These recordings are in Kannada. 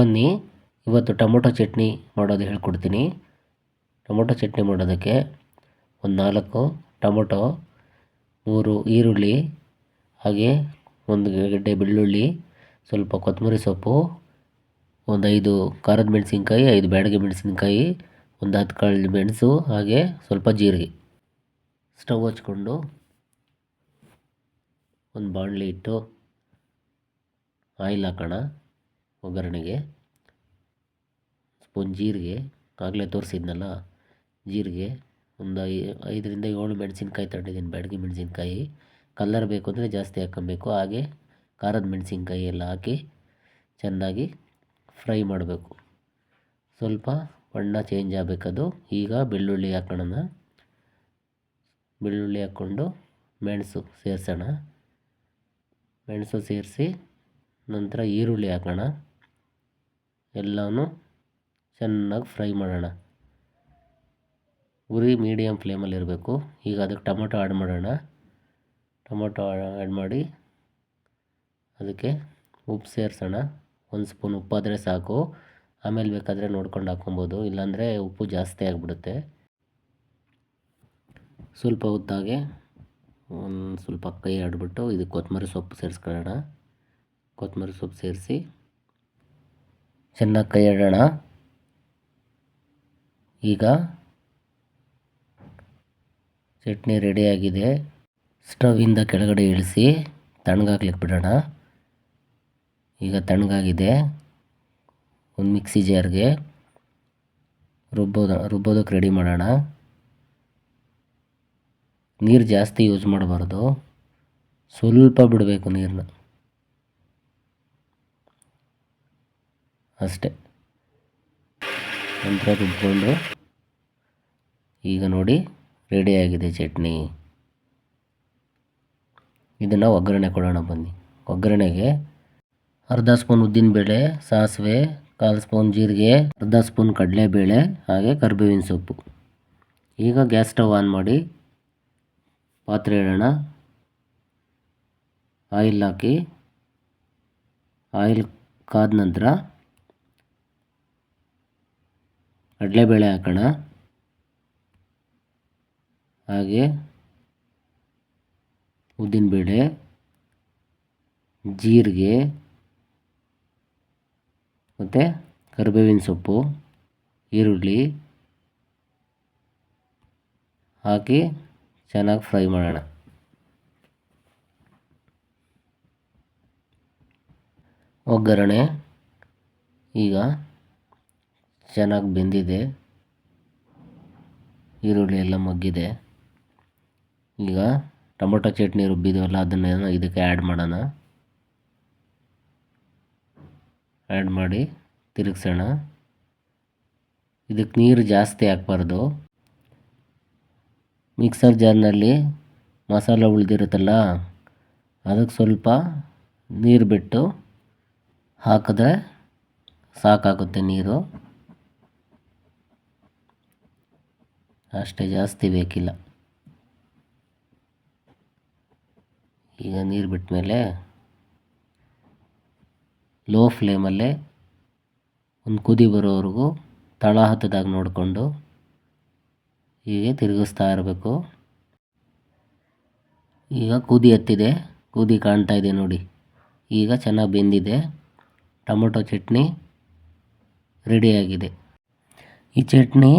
ಬನ್ನಿ. ಇವತ್ತು ಟೊಮೊಟೊ ಚಟ್ನಿ ಮಾಡೋದು ಹೇಳ್ಕೊಡ್ತೀನಿ. ಟೊಮೊಟೊ ಚಟ್ನಿ ಮಾಡೋದಕ್ಕೆ ಒಂದು ನಾಲ್ಕು ಟೊಮೊಟೊ, ಮೂರು ಈರುಳ್ಳಿ, ಹಾಗೆ ಒಂದು ಗಡ್ಡೆ ಬೆಳ್ಳುಳ್ಳಿ, ಸ್ವಲ್ಪ ಕೊತ್ತಂಬರಿ ಸೊಪ್ಪು, ಒಂದು ಐದು ಖಾರದ ಮೆಣಸಿನ್ಕಾಯಿ, ಐದು ಬ್ಯಾಡಗೆ ಮೆಣಸಿನ್ಕಾಯಿ, ಒಂದು ಹತ್ತು ಕಾಳು ಮೆಣಸು, ಹಾಗೆ ಸ್ವಲ್ಪ ಜೀರಿಗೆ. ಸ್ಟವ್ ಹಚ್ಕೊಂಡು ಒಂದು ಬಾಣಲಿ ಇಟ್ಟು ಆಯಿಲ್ ಹಾಕೋಣ ಒಗ್ಗರಣೆಗೆ. ಸ್ಪೂನ್ ಜೀರಿಗೆ ಆಗಲೇ ತೋರಿಸಿದ್ನಲ್ಲ, ಜೀರಿಗೆ ಒಂದು ಐ, ಐದರಿಂದ ಏಳು ಮೆಣಸಿನ್ಕಾಯಿ ತಗೊಂಡಿದ್ದೀನಿ ಬ್ಯಾಡಗಿ ಮೆಣಸಿನ್ಕಾಯಿ. ಕಲ್ಲರ್ ಬೇಕು ಅಂದರೆ ಜಾಸ್ತಿ ಹಾಕ್ಕೊಬೇಕು. ಹಾಗೆ ಖಾರದ ಮೆಣಸಿನ್ಕಾಯಿ ಎಲ್ಲ ಹಾಕಿ ಚೆನ್ನಾಗಿ ಫ್ರೈ ಮಾಡಬೇಕು. ಸ್ವಲ್ಪ ಬಣ್ಣ ಚೇಂಜ್ ಆಗಬೇಕದು. ಈಗ ಬೆಳ್ಳುಳ್ಳಿ ಹಾಕೋಣ ಬೆಳ್ಳುಳ್ಳಿ ಹಾಕ್ಕೊಂಡು ಮೆಣಸು ಸೇರಿಸೋಣ. ಮೆಣಸು ಸೇರಿಸಿ ನಂತರ ಈರುಳ್ಳಿ ಹಾಕೋಣ. ಎಲ್ಲನೂ ಚೆನ್ನಾಗಿ ಫ್ರೈ ಮಾಡೋಣ. ಉರಿ ಮೀಡಿಯಮ್ ಫ್ಲೇಮಲ್ಲಿ ಇರಬೇಕು. ಈಗ ಅದಕ್ಕೆ ಟೊಮೊಟೊ ಆ್ಯಡ್ ಮಾಡೋಣ. ಟೊಮೊಟೊ ಆ್ಯಡ್ ಮಾಡಿ ಅದಕ್ಕೆ ಉಪ್ಪು ಸೇರಿಸೋಣ. ಒಂದು ಸ್ಪೂನ್ ಉಪ್ಪಾದರೆ ಸಾಕು. ಆಮೇಲೆ ಬೇಕಾದರೆ ನೋಡ್ಕೊಂಡು ಹಾಕ್ಕೊಬೋದು. ಇಲ್ಲಾಂದರೆ ಉಪ್ಪು ಜಾಸ್ತಿ ಆಗಿಬಿಡುತ್ತೆ. ಸ್ವಲ್ಪ ಹೊತ್ತಾಗೆ ಒಂದು ಸ್ವಲ್ಪ ಕೈ ಆಡಿಬಿಟ್ಟು ಇದಕ್ಕೆ ಕೊತ್ತಂಬರಿ ಸೊಪ್ಪು ಸೇರಿಸ್ಕೊಳ್ಳೋಣ. ಕೊತ್ತಂಬರಿ ಸೊಪ್ಪು ಸೇರಿಸಿ ಚೆನ್ನಾಗಿ ಕೈ ಆಡೋಣ. ಈಗ ಚಟ್ನಿ ರೆಡಿಯಾಗಿದೆ ಸ್ಟವಿಂದ ಕೆಳಗಡೆ ಇಳಿಸಿ ತಣ್ಣಗಾಗ್ಲಿಕ್ಕೆ ಬಿಡೋಣ. ಈಗ ತಣ್ಣಗಾಗಿದೆ. ಒಂದು ಮಿಕ್ಸಿ ಜಾರ್ಗೆ ರುಬ್ಬೋದ ರುಬ್ಬೋದಕ್ಕೆ ರೆಡಿ ಮಾಡೋಣ. ನೀರು ಜಾಸ್ತಿ ಯೂಸ್ ಮಾಡಬಾರ್ದು. ಸ್ವಲ್ಪ ಬಿಡಬೇಕು ನೀರನ್ನ ಅಷ್ಟೇ. ನಂತರ ರುಬ್ಕೊಂಡು ಈಗ ನೋಡಿ ರೆಡಿಯಾಗಿದೆ ಚಟ್ನಿ. ಇದನ್ನು ಒಗ್ಗರಣೆ ಕೊಡೋಣ ಬನ್ನಿ. ಒಗ್ಗರಣೆಗೆ ಅರ್ಧ ಸ್ಪೂನ್ ಉದ್ದಿನಬೇಳೆ ಸಾಸಿವೆ, ಕಾಲು ಸ್ಪೂನ್ ಜೀರಿಗೆ, ಅರ್ಧ ಸ್ಪೂನ್ ಕಡಲೆಬೇಳೆ, ಹಾಗೆ ಕರಿಬೇವಿನ ಸೊಪ್ಪು. ಈಗ ಗ್ಯಾಸ್ ಸ್ಟವ್ ಆನ್ ಮಾಡಿ ಪಾತ್ರೆ ಇಡೋಣ ಆಯಿಲ್ ಹಾಕಿ, ಆಯಿಲ್ ಕಾದ ನಂತರ ಕಡಲೆಬೇಳೆ ಹಾಕೋಣ. ಹಾಗೆ ಉದ್ದಿನಬೇಳೆ ಜೀರಿಗೆ ಮತ್ತು ಕರಿಬೇವಿನ ಸೊಪ್ಪು, ಈರುಳ್ಳಿ ಹಾಕಿ ಚೆನ್ನಾಗಿ ಫ್ರೈ ಮಾಡೋಣ. ಒಗ್ಗರಣೆ ಈಗ ಚೆನ್ನಾಗಿ ಬೆಂದಿದೆ. ಈರುಳ್ಳಿ ಎಲ್ಲ ಮಗ್ಗಿದೆ. ಈಗ ಟೊಮೊಟೊ ಚಟ್ನಿ ರುಬ್ಬಿದ್ದೀವಲ್ಲ ಅದನ್ನು ಇದಕ್ಕೆ ಆ್ಯಡ್ ಮಾಡೋಣ. ಆ್ಯಡ್ ಮಾಡಿ ತಿರುಗಿಸೋಣ. ಇದಕ್ಕೆ ನೀರು ಜಾಸ್ತಿ ಹಾಕ್ಬಾರ್ದು. ಮಿಕ್ಸರ್ ಜಾರ್ನಲ್ಲಿ ಮಸಾಲೆ ಉಳಿದಿರುತ್ತಲ್ಲ, ಅದಕ್ಕೆ ಸ್ವಲ್ಪ ನೀರು ಬಿಟ್ಟು ಹಾಕಿದ್ರೆ ಸಾಕಾಗುತ್ತೆ ನೀರು. ಅಷ್ಟೇ ಜಾಸ್ತಿ ಬೇಕಿಲ್ಲ. ಈಗ ನೀರು ಬಿಟ್ಟ ಮೇಲೆ ಲೋ ಫ್ಲೇಮಲ್ಲೇ ಒಂದು ಕುದಿ ಬರೋವರೆಗೂ ತಳ ಹತ್ತದಾಗ ನೋಡಿಕೊಂಡು ಹೀಗೆ ತಿರುಗಿಸ್ತಾ ಇರಬೇಕು. ಈಗ ಕುದಿ ಹತ್ತಿದೆ, ಕುದಿ ಕಾಣ್ತಾ ಇದೆ ನೋಡಿ. ಈಗ ಚೆನ್ನಾಗಿ ಬೆಂದಿದೆ, ಟೊಮೊಟೊ ಚಟ್ನಿ ರೆಡಿಯಾಗಿದೆ ಈ ಚಟ್ನಿ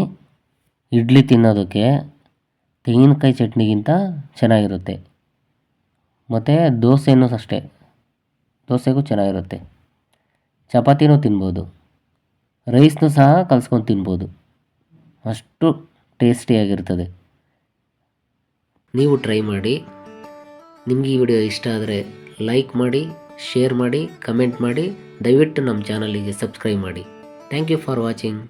ಇಡ್ಲಿ ತಿನ್ನೋದಕ್ಕೆ ತೆಂಗಿನಕಾಯಿ ಚಟ್ನಿಗಿಂತ ಚೆನ್ನಾಗಿರುತ್ತೆ. ಮತ್ತು ದೋಸೆನೂ ಅಷ್ಟೇ. ದೋಸೆಗೂ ಚೆನ್ನಾಗಿರುತ್ತೆ. ಚಪಾತಿನೂ ತಿನ್ಬೋದು. ರೈಸ್ನೂ ಸಹ ಕಲ್ಸ್ಕೊಂಡು ತಿನ್ಬೋದು. ಅಷ್ಟು ಟೇಸ್ಟಿಯಾಗಿರ್ತದೆ. ನೀವು ಟ್ರೈ ಮಾಡಿ. ನಿಮಗೆ ಈ ವಿಡಿಯೋ ಇಷ್ಟ ಆದರೆ ಲೈಕ್ ಮಾಡಿ, ಶೇರ್ ಮಾಡಿ, ಕಮೆಂಟ್ ಮಾಡಿ. ದಯವಿಟ್ಟು ನಮ್ಮ ಚಾನಲಿಗೆ ಸಬ್ಸ್ಕ್ರೈಬ್ ಮಾಡಿ. Thank you for watching.